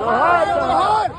జోహార్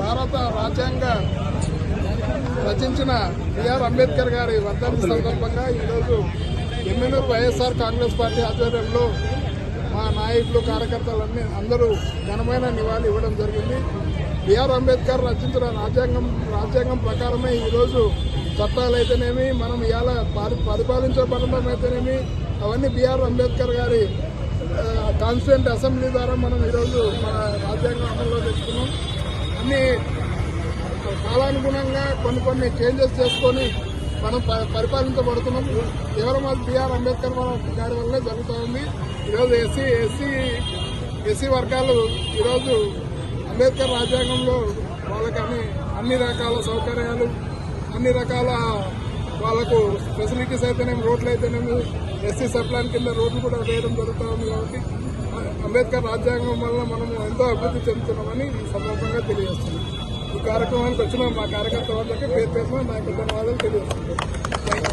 భారత రాజ్యాంగ రచించిన బిఆర్ అంబేద్కర్ గారి వర్ధంతి సందర్భంగా ఈరోజు ఎమ్మెల్యేలు వైఎస్ఆర్ కాంగ్రెస్ పార్టీ ఆధ్వర్యంలో మా నాయకులు కార్యకర్తలన్నీ అందరూ ఘనమైన నివాళి ఇవ్వడం జరిగింది. బిఆర్ అంబేద్కర్ రచించిన రాజ్యాంగం రాజ్యాంగం ప్రకారమే ఈరోజు చట్టాలు అయితేనేమి మనం ఇవాళ పరి పరిపాలించబడడం అయితేనేమి అవన్నీ బిఆర్ అంబేద్కర్ గారి కాన్స్టిట్యూంట్ అసెంబ్లీ ద్వారా మనం ఈరోజు మన రాజ్యాంగం అమల్లో తెచ్చుకున్నాం. అన్ని కాలానుగుణంగా కొన్ని కొన్ని చేంజెస్ చేసుకొని మనం ప- పరిపాలించబడుతున్నాం. కేవలం అది బిఆర్ అంబేద్కర్ గారి వల్లే జరుగుతూ ఉంది. ఈరోజు ఎస్సీ ఎస్సీ ఎస్సీ వర్గాలు ఈరోజు అంబేద్కర్ రాజ్యాంగంలో వాళ్ళకి అన్ని అన్ని రకాల సౌకర్యాలు అన్ని రకాల వాళ్ళకు ఫెసిలిటీస్ అయితేనేమి రోడ్లు అయితేనేమి ఎస్సీ సప్లాన్ కింద రోడ్లు కూడా వేయడం జరుగుతూ ఉంది కాబట్టి అంబేద్కర్ రాజ్యాంగం వల్ల మనము ఎంతో అభివృద్ధి చెందుతున్నామని ఈ సందర్భంగా తెలియజేస్తున్నాం. ఈ కార్యక్రమానికి వచ్చిన మా కార్యకర్త వాళ్ళకి పేరు పేరున నాకు ధన్యవాదాలు తెలియజేస్తున్నాం.